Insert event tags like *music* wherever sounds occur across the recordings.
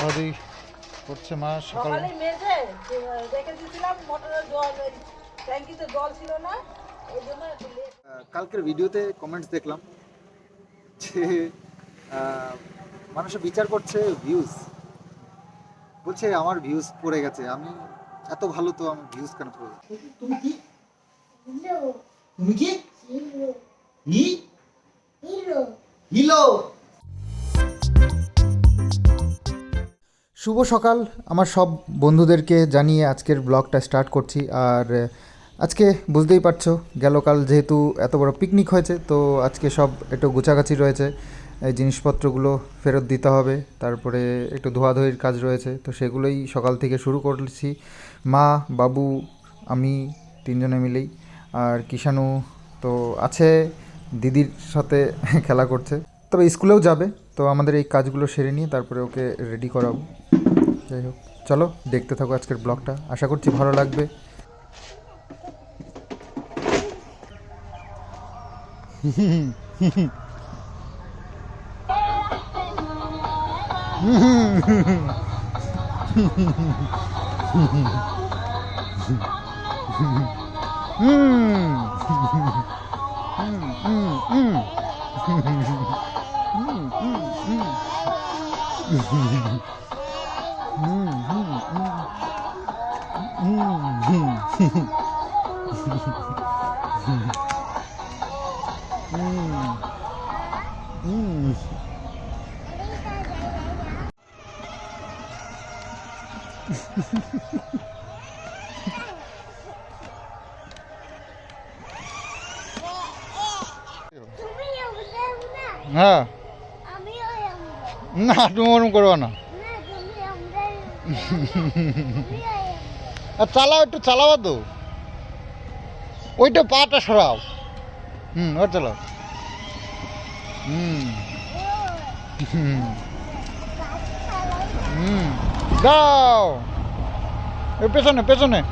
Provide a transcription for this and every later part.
নদী করছে মা সকালে মেজে রেখে দিয়েছিলাম মোটরের জল ট্যাঙ্কিতে জল ছিল না জন্য কালকের ভিডিওতে কমেন্টস দেখলাম যে মানুষে বিচার করছে ভিউজ বলছে আমার ভিউজ পড়ে গেছে আমি এত ভালো তো আমি ভিউজ কেন পড়ে তুমি কি? তুমি কি? শুভ সকাল। আমার সব বন্ধুদেরকে জানিয়ে আজকের ব্লগটা স্টার্ট করছি। আর আজকে বুঝতেই পারছ গেল কাল যেহেতু এত বড় পিকনিক হয়েছে, তো আজকে সব একটু গুছাগাছি রয়েছে। এই জিনিসপত্রগুলো ফেরত দিতে হবে, তারপরে একটু ধোয়াধুয়ির কাজ রয়েছে, তো সেগুলোই সকাল থেকে শুরু করছি। মা, বাবু, আমি, তিনজনে মিলেই। আর কিষাণু তো আছে, দিদির সাথে *laughs* খেলা করছে। তবে স্কুলেও যাবে, তো আমাদের এই কাজগুলো সেরে নিয়ে তারপরে ওকে রেডি করাবো। যাই হোক। চলো দেখতে থাকো আজকের ব্লগটা। আশা করছি ভালো লাগবে। না *laughs* হ্যাঁ আমিও যাব না তুমি ওরম করব না না তুমি আমরা আমিও যাব আর চালাও একটু, চালাও তো। ওইটা পাটা সরাও। হুম, ওর চালাও। হুম। হুম, দাও। পেছনে পেছনে।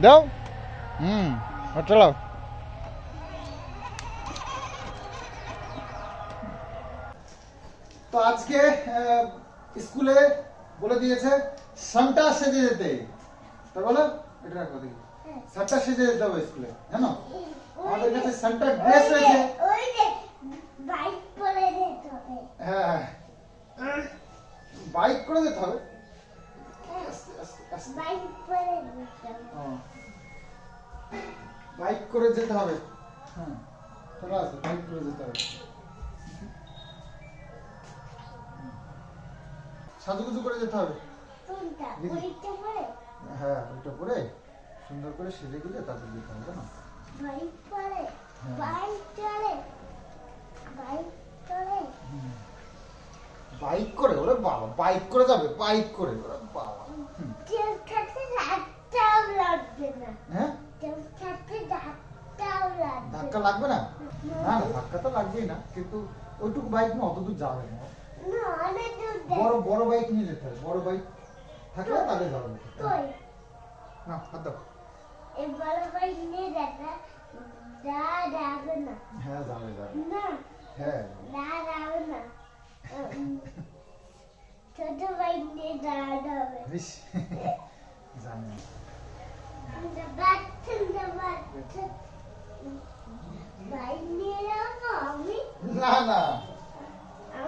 দাও। হুম, ওর চালাও। তো আজকে স্কুলে বলে দিয়েছে, সান্টা সেজে যেতে। তা বলো, এটা রাখো দেখি। সান্টা সেজে যেতে হবে স্কুলে, জানো? আমাদের কাছে সান্টা ড্রেস রয়েছে। হ্যাঁ আস্তে। বাইক করে যেতে হবে। বাইক করে যেতে হবে। হ্যাঁ চলো আসো, বাইক করে যেতে হবে। সাজুগুজু করে যেতে হবে। হ্যাঁ ওইটা পরে সুন্দর করে সেজে গুজে তারপর যেতে হবে জানো? বাইক করে হ্যাঁ। করে? ওরে বাবা বাইক করে যাবে বাইক করে ওরে বাবা। হ্যাঁ? ধাক্কা লাগবে না? না ধাক্কা তো লাগবেই না কিন্তু ওইটুকু বাইক না অত দূর যাবে না। বড় বড় বাইক নিয়ে যেতে হবে। বড় বাইক থাকলে তাহলে যাবে না হাত দাও। বড় বাইক নিয়ে দেখা যা যাবে না। হ্যাঁ যাবে যাবে। না হ্যাঁ। যাবে না। ছোট বাইক নিয়ে হবে জানি না। না।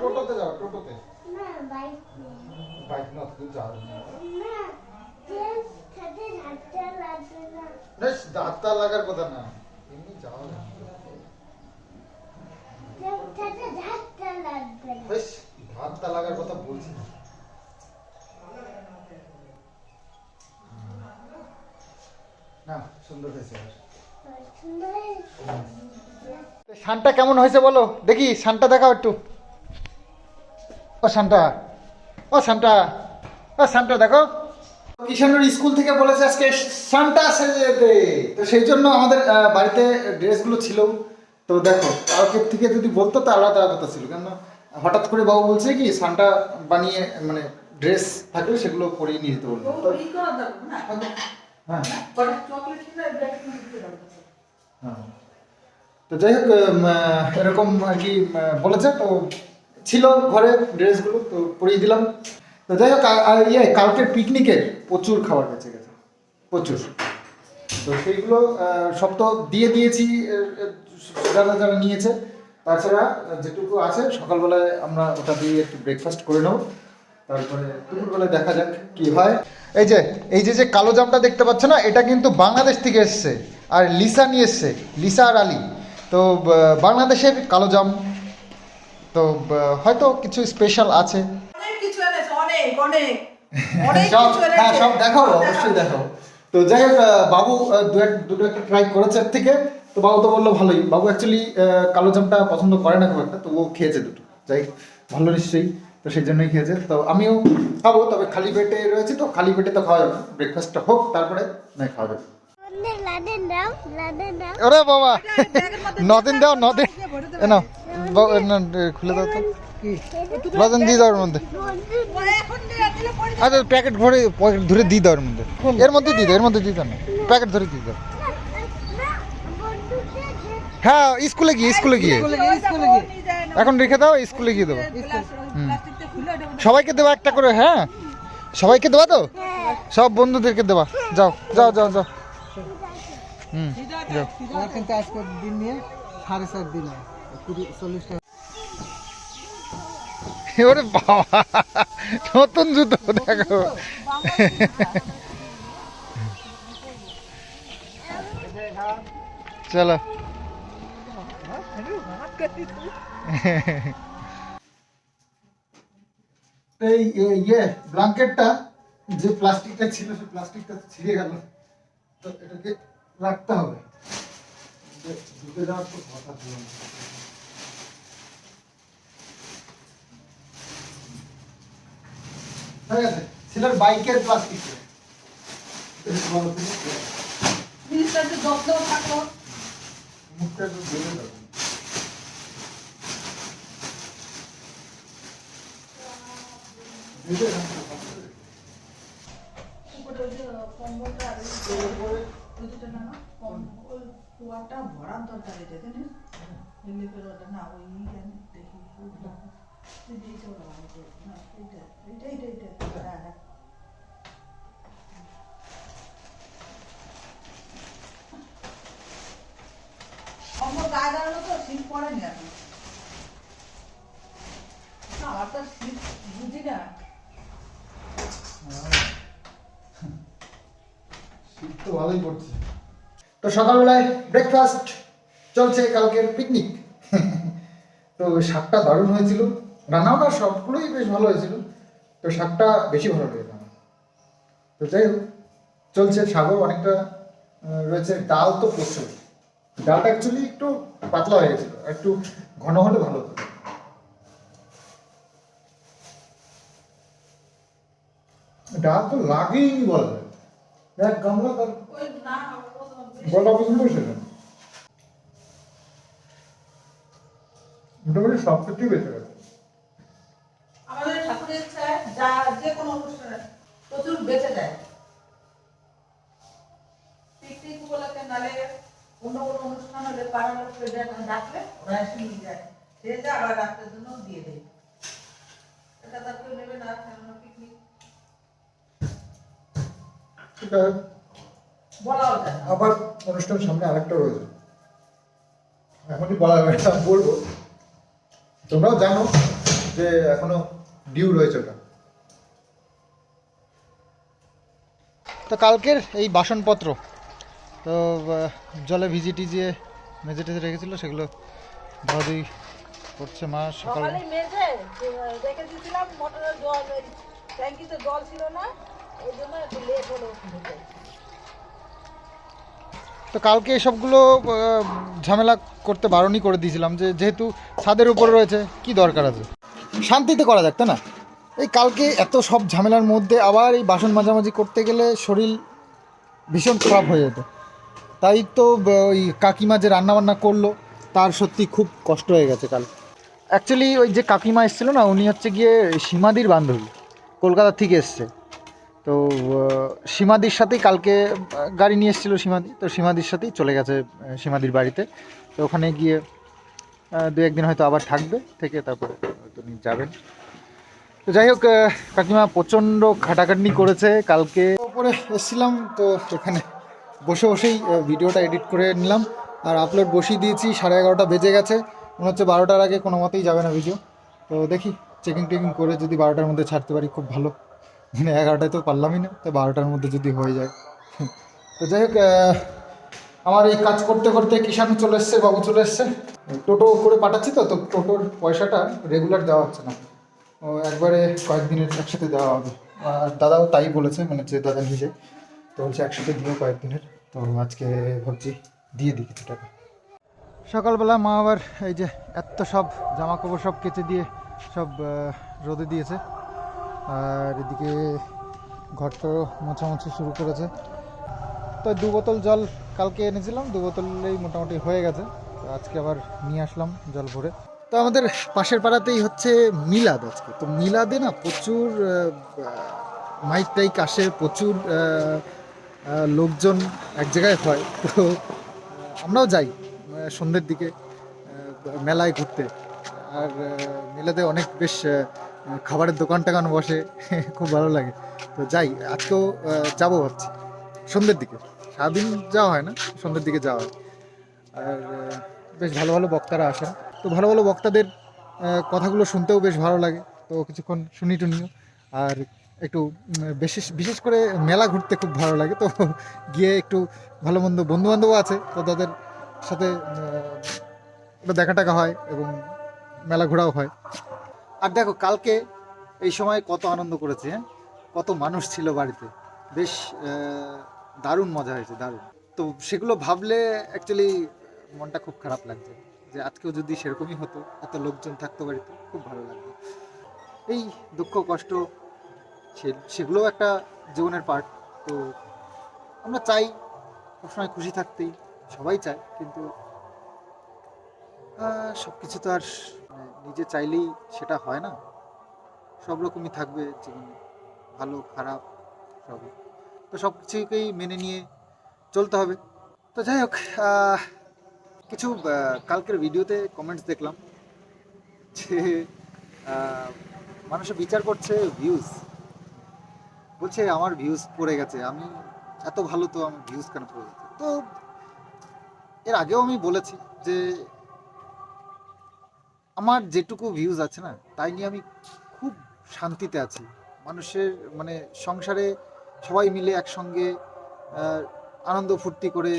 টোটোতে যাও টোটোতে। না বাইক বাইক না দূর যাবে না ধাক্কা লাগার কথা না। এমনি যাওয়া ধাক্কা লাগার কথা বলছি না। না সুন্দর হয়েছে শানটা কেমন হয়েছে বলো? দেখি শানটা দেখাও একটু। ও শানটা ও শানটা ও শানটা দেখো। কিষানুর স্কুল থেকে বলেছে আজকে শানটা সেজে যেতে তো সেই জন্য আমাদের বাড়িতে ড্রেসগুলো ছিল। তো দেখো কাউকে থেকে যদি বলতো তা আলাদা কথা ছিল। কেন হঠাৎ করে বাবু বলছে কি শানটা বানিয়ে মানে ড্রেস থাকলে সেগুলো পরিয়ে নিয়ে যেতে বলল। হ্যাঁ। হবে হ্যাঁ। তো যাই হোক এরকম আর কি বলেছে। তো ছিল ঘরে ড্রেসগুলো, তো পরিয়ে দিলাম। তো যাই হোক ইয়ে কালকের পিকনিকের প্রচুর খাবার বেঁচে গেছে, প্রচুর। তো সেইগুলো সব তো দিয়ে দিয়েছি যারা যারা নিয়েছে, তাছাড়া যেটুকু আছে, সকালবেলায় আমরা ওটা দিয়ে একটু ব্রেকফাস্ট করে নেব। তারপরে দুপুরবেলায় দেখা যাক কি হয়। এই যে এই যে যে কালো জামটা দেখতে পাচ্ছ না, এটা কিন্তু বাংলাদেশ থেকে এসছে, আর লিসা নিয়ে এসছে, লিসা আর আলী। তো বাংলাদেশের কালো জাম তো হয়তো কিছু স্পেশাল আছে। হ্যাঁ সব সব অবশ্যই। দেখাবো। তো যাই হোক বাবু দুটো একটা ট্রাই করেছে থেকে। তো বাবু তো বলল ভালোই। বাবু অ্যাকচুয়ালি কালো জামটা পছন্দ করে না খুব একটা তো ও খেয়েছে দুটো। যাই হোক, ভালো নিশ্চয়ই। তো সেই জন্যই খেয়েছে। তো আমিও খাব তবে খালি পেটে রয়েছে তো খালি পেটে তো খাওয়া যাবে ব্রেকফাস্টটা হোক তারপরে না খাওয়া যাবে। ওরে বাবা নদিন দাও নদিন ভরে এ নাও বাবু, এ নাও, এ খুলে দাও তো লজেন দিয়ে দাও ওর মধ্যে আচ্ছা প্যাকেট ভরে পকেট ধরে দিয়ে দাও মধ্যে এর মধ্যে দিয়ে দাও এর মধ্যে দিয়ে দাও না প্যাকেট ধরে দিয়ে দাও হ্যাঁ স্কুলে গিয়ে স্কুলে গিয়ে এখন রেখে দাও স্কুলে গিয়ে দেবো সবাইকে দেবো একটা করে হ্যাঁ সবাইকে দেবা তো সব বন্ধুদেরকে দেবা যাও যাও যাও যাও হুম যাও আমার কিন্তু আজকে দিন নিয়ে সাড়ে চার দিন হয় কুড়ি চল্লিশ টাকা ওরে বাবা নতুন জুতো দেখো চলো এই এ- ইয়ে ব্ল্যাঙ্কেটটা যে প্লাস্টিকটা ছিল সেই প্লাস্টিকটা ছিঁড়ে গেল। তো এটাকে রাখতে হবে। ঢুকে যাওয়ার তো কথা ছিল? না। ঠিক আছে ছেলের বাইকের প্লাস্টিক মুখটা একটু ধরে। উপরে কম্বলটা আর ওই দুটো না না, কম্বল কুয়াটা ভরার দরকার জানিস? ওটা না ওই কেন না এইটা এইটা এইটা এইটা হ্যাঁ হ্যাঁ কম্বল গায়ে তো শীত এখন। আমার তো শীত বুঝি না তো ভালোই পড়ছে। তো সকালবেলায় ব্রেকফাস্ট চলছে কালকের পিকনিক *laughs* তো শাকটা দারুণ হয়েছিল। রান্নাও না সবগুলোই বেশ ভালো হয়েছিল। তো শাকটা বেশি ভালো লেগেছে আমার তো যাই হোক, চলছে শাকও অনেকটা রয়েছে। ডাল তো প্রচুর। ডালটা অ্যাকচুয়ালি একটু পাতলা হয়ে গেছিল। একটু ঘন হলে ভালো হতো। ডাল তো লাগেইনি বলা এক গামলা তার গলা পর্যন্ত সেটা মোটামুটি সব কিছুই বেঁচে গেছে। আমাদের ঠাকুরের ইচ্ছায় যা যে কোনো অনুষ্ঠানে প্রচুর বেঁচে দেয় পিকনিক উপলক্ষে নালে অন্য কোনো অনুষ্ঠান হলে পাড়ার লোককে ডাকলে ওরা এসে নিয়ে যায়। সে যা আবার রাত্রের জন্য দিয়ে দেয়। এটা তার কেউ নেবে না কেননা পিকনিক। সেটা আবার অনুষ্ঠান সামনে আরেকটা রয়েছে এখনই বলা যাবে না বলব। তোমরাও জানো যে এখনও ডিউ রয়েছে ওটা। তো কালকের এই বাসনপত্র তো জলে ভিজিয়ে টিজিয়ে মেজে টেজে রেখেছিল সেগুলো ধোয়াধুয়ি করছে মা সকাল। সকালে মেজে রেখে দিয়েছিলাম মোটরের জল ট্যাঙ্কিতে জল ছিল না। তো কালকে এসবগুলো ঝামেলা করতে বারণই করে দিয়েছিলাম যে যেহেতু ছাদের উপরে রয়েছে, কি দরকার আছে? শান্তিতে করা যাক না? এই কালকে এত সব ঝামেলার মধ্যে আবার এই বাসন মাঝামাঝি করতে গেলে শরীর ভীষণ খারাপ হয়ে যেত। তাই তো ওই কাকিমা যে রান্নাবান্না করল, তার সত্যি খুব কষ্ট হয়ে গেছে কাল। অ্যাকচুয়ালি ওই যে কাকিমা এসেছিল না, উনি হচ্ছে গিয়ে সীমাদির বান্ধবী, কলকাতা থেকে এসছে। তো সীমাদির সাথেই কালকে গাড়ি নিয়ে এসেছিল সীমাদি, তো সীমাদির সাথেই চলে গেছে সীমাদির বাড়িতে। তো ওখানে গিয়ে দু একদিন হয়তো আবার থাকবে থেকে তারপরে তো উনি যাবেন। তো যাই হোক কাকিমা প্রচণ্ড খাটাখাটনি করেছে কালকে। ওপরে এসেছিলাম, তো এখানে বসে বসেই ভিডিওটা এডিট করে নিলাম। আর আপলোড বসিয়ে দিয়েছি, সাড়ে এগারোটা বেজে গেছে। মনে হচ্ছে বারোটার আগে কোনো মতেই যাবে না ভিডিও তো দেখি চেকিং টেকিং করে যদি বারোটার মধ্যে ছাড়তে পারি, খুব ভালো। মানে এগারোটায় তো পারলামই না, তো বারোটার মধ্যে যদি হয়ে যায়। তো যাই হোক আমার এই কাজ করতে করতে কিষাণু চলে এসছে, বাবু চলে এসছে। টোটো করে পাঠাচ্ছি তো তো টোটোর পয়সাটা রেগুলার দেওয়া হচ্ছে না। ও একবারে কয়েকদিনের একসাথে দেওয়া হবে। আর দাদাও তাই বলেছে মানে যে দাদা নিজে, তো বলছে একসাথে দিও কয়েকদিনের। তো আজকে ভাবছি দিয়ে দিই কিছু টাকা। সকালবেলা মা আবার এই যে এত সব জামা কাপড় সব কেচে দিয়ে সব রোদে দিয়েছে। আর এদিকে ঘরটাও মোছামুছি শুরু করেছে। তো দু বোতল জল কালকে এনেছিলাম, দু বোতলেই মোটামুটি হয়ে গেছে। আজকে আবার নিয়ে আসলাম জল ভরে। তো আমাদের পাশের পাড়াতেই হচ্ছে মিলাদ আজকে। তো মিলাদে না প্রচুর মাইক টাইক আসে, প্রচুর লোকজন এক জায়গায় হয়। তো আমরাও যাই সন্ধ্যের দিকে মেলায় ঘুরতে। আর মিলাদে অনেক বেশ খাবারের দোকান টোকান বসে? *laughs* খুব ভালো লাগে। তো যাই, আজকেও যাব ভাবছি। সন্ধ্যের দিকে। সারাদিন যাওয়া হয় না, সন্ধ্যের দিকে যাওয়া হয়। আর বেশ ভালো ভালো বক্তারা আসেন। তো ভালো ভালো বক্তাদের কথাগুলো শুনতেও বেশ ভালো লাগে। তো কিছুক্ষণ শুনি টুনিও। আর একটু বিশেষ বিশেষ করে মেলা ঘুরতে খুব ভালো লাগে। তো *laughs* গিয়ে একটু ভালো মন্দ বন্ধু বান্ধবও আছে। তো তাদের সাথে দেখা টাকা হয় এবং মেলা ঘোরাও হয়। আর দেখো, কালকে এই সময় কত আনন্দ করেছে হ্যাঁ? কত মানুষ ছিল বাড়িতে। বেশ দারুণ মজা হয়েছে, দারুণ। তো সেগুলো ভাবলে অ্যাকচুয়ালি মনটা খুব খারাপ লাগছে যে আজকেও যদি সেরকমই হতো, এত লোকজন থাকতো বাড়িতে, খুব ভালো লাগতো। এই দুঃখ, কষ্ট সেগুলোও একটা জীবনের পার্ট তো আমরা চাই, সবসময় খুশি থাকতেই, সবাই চায়, কিন্তু সব কিছু তো আর নিজে চাইলেই সেটা হয় না। সব রকমই থাকবে জীবনে, ভালো, খারাপ, সবই। তো সব কিছুকেই মেনে নিয়ে চলতে হবে। তো যাই হোক কিছু কালকের ভিডিওতে কমেন্টস দেখলাম যে মানুষে বিচার করছে ভিউজ বলছে, আমার ভিউজ পড়ে গেছে। আমি এত ভালো তো আমি ভিউজ কেন পড়ে গেছে? তো এর আগেও আমি বলেছি যে আমার যেটুকু ভিউজ আছে না, তাই নিয়ে আমি খুব শান্তিতে আছি। মানুষের মানে সংসারে সবাই মিলে একসঙ্গে আনন্দ ফুর্তি করে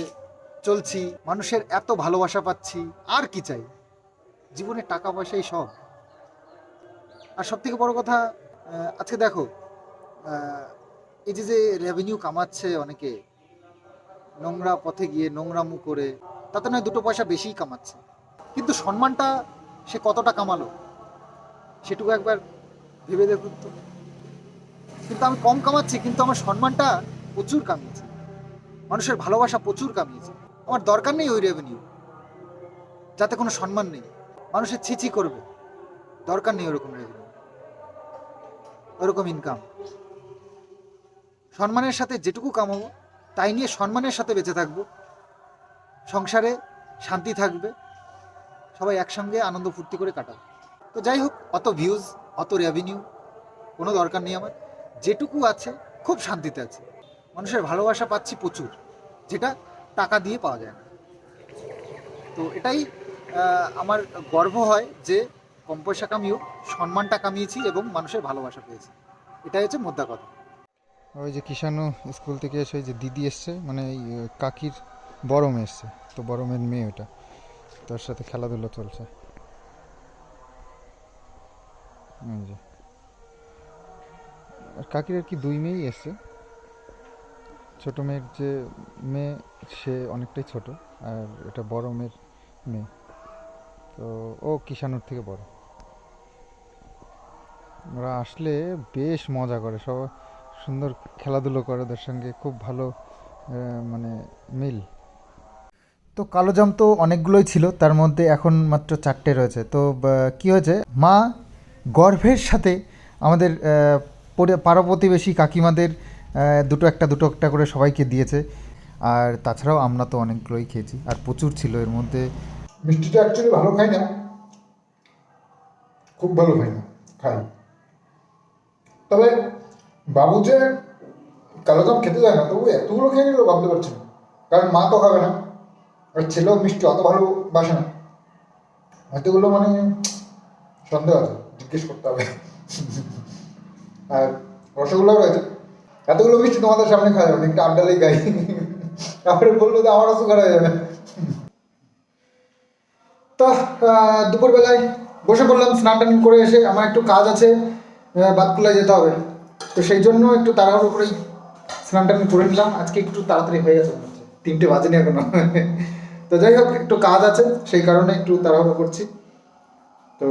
চলছি। মানুষের এত ভালোবাসা পাচ্ছি, আর কি চাই? জীবনে টাকা পয়সাই সব। আর সব থেকে বড় কথা আজকে দেখো এই যে যে রেভিনিউ কামাচ্ছে অনেকে, নোংরা পথে গিয়ে নোংরামু করে, তাতে নয় দুটো পয়সা বেশিই কামাচ্ছে। কিন্তু সম্মানটা সে কতটা কামালো? সেটুকু একবার ভেবে দেখুন তো। কিন্তু আমি কম কামাচ্ছি, কিন্তু আমার সম্মানটা প্রচুর কামিয়েছে। মানুষের ভালোবাসা প্রচুর কামিয়েছে। আমার দরকার নেই ওই রেভিনিউ যাতে কোনো সম্মান নেই। মানুষের ছিচি করবে। দরকার নেই ওরকম রেভিনিউ ওরকম ইনকাম সম্মানের সাথে যেটুকু কামাবো, তাই নিয়ে সম্মানের সাথে বেঁচে থাকব। সংসারে শান্তি থাকবে। সবাই একসঙ্গে আনন্দ ফুর্তি করে কাটাবো তো যাই হোক, অত ভিউজ অত রেভিনিউ কোনো দরকার নেই আমার। যেটুকু আছে, খুব শান্তিতে আছে। মানুষের ভালোবাসা পাচ্ছি প্রচুর, যেটা টাকা দিয়ে পাওয়া যায় না। তো এটাই আমার গর্ব হয় যে কম পয়সা কামিয়েও সম্মানটা কামিয়েছি এবং মানুষের ভালোবাসা পেয়েছি। এটাই হচ্ছে মোদ্দা কথা। ওই যে কিষাণু স্কুল থেকে এসে যে দিদি এসছে মানে কাকির বড় মেয়ে এসছে। তো বড় মেয়ের মেয়ে ওটা। তার সাথে খেলাধুলা চলছে। আর কাকির আর কি দুই মেয়েই এসছে ছোট মেয়ের যে মেয়ে, সে অনেকটাই ছোট, আর এটা বড় মেয়ের মেয়ে। তো ও কিষানুর থেকে বড়। ওরা আসলে বেশ মজা করে, সব সুন্দর খেলাধুলো করে ওদের সঙ্গে, খুব ভালো মানে মিল। তো কালো জাম তো অনেকগুলোই ছিল, তার মধ্যে এখন মাত্র চারটে রয়েছে। তো কি হয়েছে? মা গর্ভের সাথে আমাদের পাড়া প্রতিবেশী কাকিমাদের দুটো একটা দুটো একটা করে সবাইকে দিয়েছে। আর তাছাড়াও আমরা তো অনেকগুলোই খেয়েছি, আর প্রচুর ছিল এর মধ্যে। মিষ্টিটা অ্যাকচুয়ালি ভালো খাই না। খুব ভালো খাই না, খাই। তবে বাবু যে কালোজাম খেতে যায় না, তবু এতগুলো খেয়ে নিল ভাবতে পারছি না। কারণ মা তো খাবে না। আর ছেলেও মিষ্টি অত ভালো বাসে না। হয়তো এতগুলো মানে সন্দেহ আছে জিজ্ঞেস করতে হবে। আর রসগোল্লাও রয়েছে। এতগুলো মিষ্টি তোমাদের সামনে খাওয়া যাবে না, একটু আড্ডালেই গাই তারপরে বলল যে আমারও সুগার হয়ে যাবে। তো দুপুরবেলায় বসে পড়লাম স্নান টান করে এসে আমার একটু কাজ আছে বাতকুলায় যেতে হবে। তো সেই জন্য একটু তাড়াহুড়ো করে স্নান টান করে নিলাম। আজকে একটু তাড়াতাড়ি হয়ে গেছে। তিনটে বাজেনি এখনও। তো যাই হোক, একটু কাজ আছে, সেই কারণে একটু তাড়াহুড়ো করছি। তো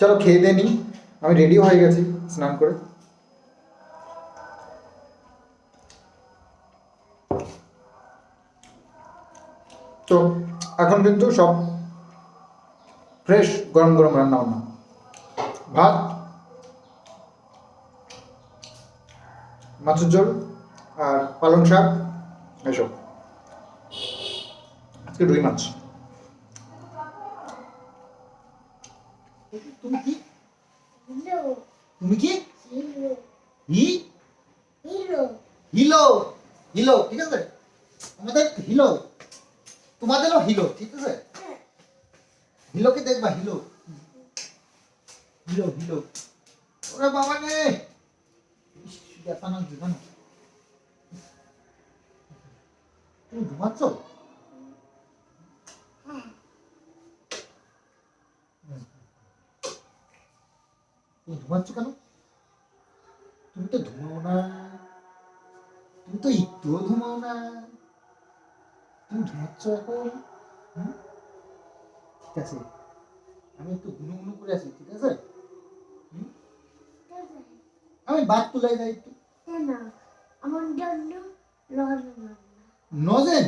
চলো খেয়ে দিয়ে নিই। আমি রেডিও হয়ে গেছি স্নান করে। তো এখন কিন্তু সব ফ্রেশ গরম গরম রান্না বান্না। ভাত, মাছের ঝোল আর পালং শাক, এসব। আজকে রুই মাছ। তুমি কি? তুমি কি? হি? হিলো। হিলো। ঠিক আছে? আমাদের হিলো। তোমাদেরও হিলো ঠিক আছে? হিলোকে দেখবা হিলো। Hilo Hilo. ওরে বাবা না জানো? তুমি ঘুমাচ্ছ? তুমি ঘুমাচ্ছ কেন? তুমি তো ঘুমাও না। তুমি তো একটুও ঘুমাও না। তুমি ঘুমাচ্ছ এখন ঠিক আছে। আমি একটু গুনু গুনু করে আছি ঠিক আছে? আমি বাদ তুলাই যাই একটু। আমার জন্য নজেন?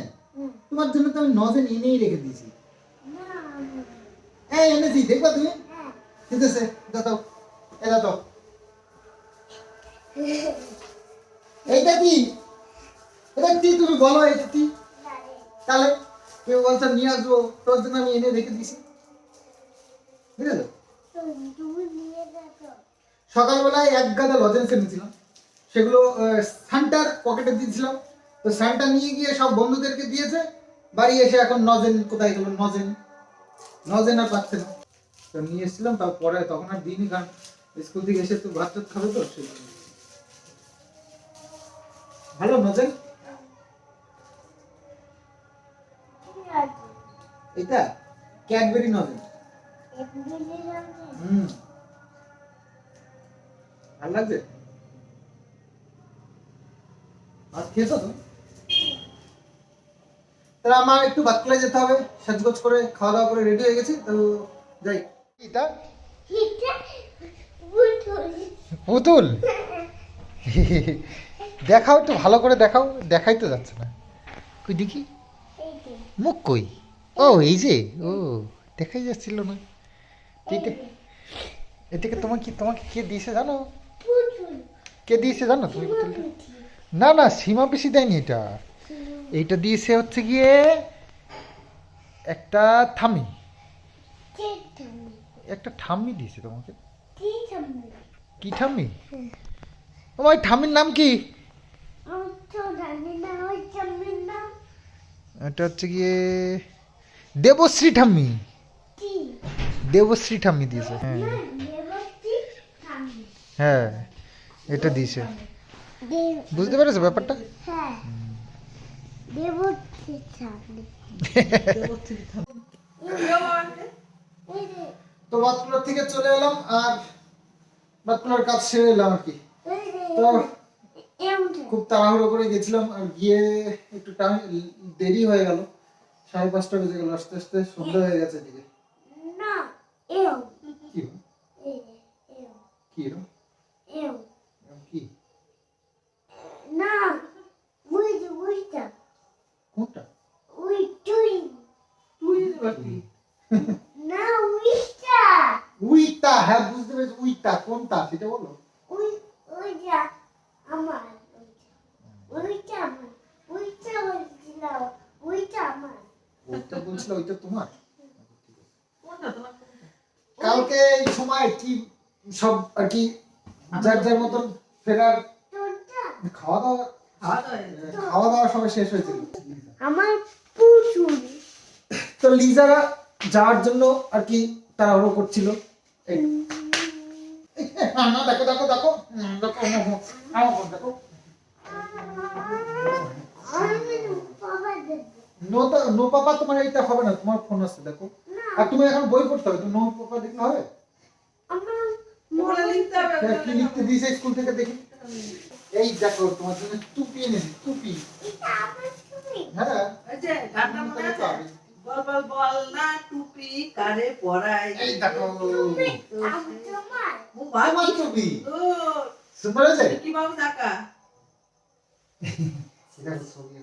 তোমার জন্য তো আমি নজেন এনেই রেখে দিয়েছি। এই এনেছি দেখবা তুমি? হ্যাঁ। ঠিক আছে দাও। এ দাও এইটা কি? এটা কি তুমি বলো এটা কি? তাহলে কেউ বলছে, নিয়ে আসব, তোর জন্য আমি এনে রেখে দিছি সকালবেলায় এক গাদা লজেন্স এনেছিলাম। সেগুলো সান্টার পকেটে দিয়েছিলাম। তো সান্টা নিয়ে গিয়ে সব বন্ধুদেরকে দিয়েছে। বাড়ি এসে এখন নজেন, কোথায় গেল নজেন? নজেন আর পাচ্ছে না। তো নিয়ে এসেছিলাম, তারপরে তখন আর দিনই কারণ স্কুল থেকে এসে তো ভাত খাবে তো? ভালো ঠিক এটা? ক্যাডবেরি হুম। লাগছে ভাত তো? তাহলে আমার একটু বাতকুলায় যেতে হবে, সাজগোজ করে খাওয়া দাওয়া করে রেডি হয়ে গেছি, তো যাই। এটা পুতুল? দেখাও একটু ভালো করে দেখাও দেখাই তো যাচ্ছে না। কই দেখি? মুখ কই? ও এই যে ও দেখাই যাচ্ছিল না। এইটা এটাকে তোমাকে কি তোমাকে কে দিয়েছে জানো? কে দিয়েছে জানো তুমি পুতুলটা? না না সীমা পিসি দেয়নি এটা। এইটা দিয়েছে হচ্ছে গিয়ে একটা থামি। একটা ঠাম্মি দিয়েছে তোমাকে। কি ঠাম্মি? তোমার ঠাম্মির নাম কি? আমি তো জানি না ওই থামির নাম। এটা হচ্ছে গিয়ে দেবশ্রী ঠাম্মি। দেবশ্রী ঠাম্মি দিয়েছে। হ্যাঁ। হ্যাঁ এটা দিয়েছে। বুঝতে পেরেছ ব্যাপারটা? হ্যাঁ। তো বাতকুলার থেকে চলে এলাম আর বাতকুলার কাজ সেরে এলাম আর কি। তো খুব তাড়াহুড়ো করে গেছিলাম আর গিয়ে একটু টাইম দেরি হয়ে গেল। সাড়ে পাঁচটা বেজে গেল আস্তে আস্তে সন্ধ্যা হয়ে গেছে দিকে কি কি এরম? এও এরম কি না ওই যে ওইটা কোনটা ওই তুই না ওইটা উইটা হ্যাঁ বুঝতে পেরেছি উইটা সেটা বলো। ওই ওইটা আমার ওইটা আমার ওইটা বলছিল ওইটা আমার। ওইটা বলছিল ওইটা তোমার? কালকে এই সময় কি সব আর কি যার যার মতন ফেরার খাওয়া দাওয়া খাওয়া দাওয়া গেছে। খাওয়া দাওয়া সবাই শেষ হয়েছিল আমার প্রচুর। তো লিজা যাওয়ার জন্য আর কি তাড়াহুড়ো করছিল। না, দেখো দেখো দেখো। দেখো আমার দেখো আমি বাবা দেব নো নো পাপা তোমার এইটা হবে না তোমার ফোন আছে দেখো। আর তুমি এখন বই পড়তে হবে তুমি নো পাপা দেখলে হবে? কি লিখতে দিয়েছে স্কুল থেকে দেখি। এই দেখো তোমার জন্য টুপি এনেছি টুপি। হ্যাঁ বল বল বল না টুপি কারে পরাই এই দেখো। আমার টুপি। ও সুন্দর আছে কি বাবু টাকা সেটা ছবি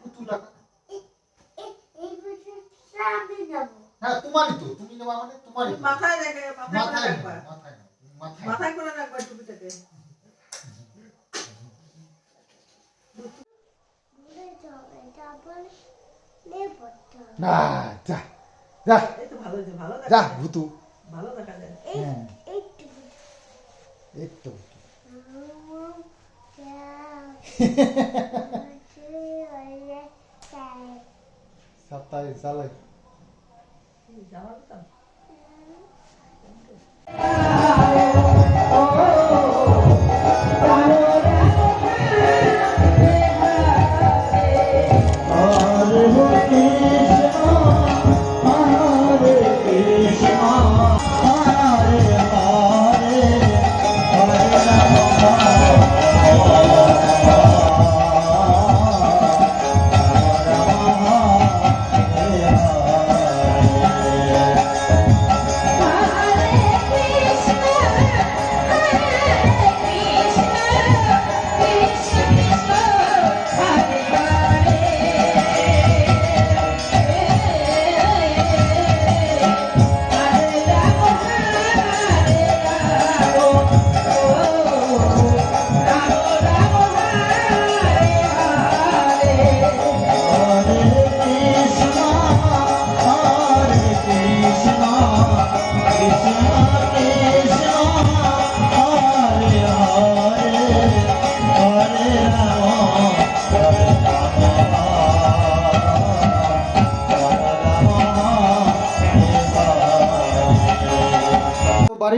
পুতুল টাকা হ্যাঁ তোমারই তো। তুমি নেওয়া মানে তোমারই মাথায় রেখে মাথায় মাথায়। মাথায় করে রাখবা টুপিটাকে ঘুরে যাবে তারপর নেব না যা যা। ভালো ভালো যা ভুতু। ভালো দেখা যায়। হ্যাঁ। একটু একটু সপ্তাহে চালাই জামা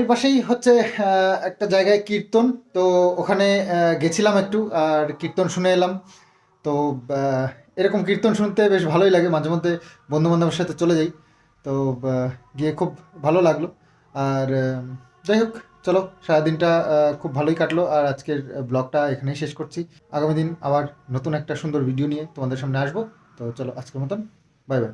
বাড়ির পাশেই হচ্ছে একটা জায়গায় কীর্তন। তো ওখানে গেছিলাম একটু, আর কীর্তন শুনে এলাম। তো এরকম কীর্তন শুনতে বেশ ভালোই লাগে। মাঝে মধ্যে বন্ধু বান্ধবের সাথে চলে যাই। তো গিয়ে খুব ভালো লাগল। আর যাই হোক, চলো, সারাদিনটা খুব ভালোই কাটলো। আর আজকের ব্লগটা এখানেই শেষ করছি। আগামী দিন আবার নতুন একটা সুন্দর ভিডিও নিয়ে তোমাদের সামনে আসব। তো চলো, আজকের মতন বাই বাই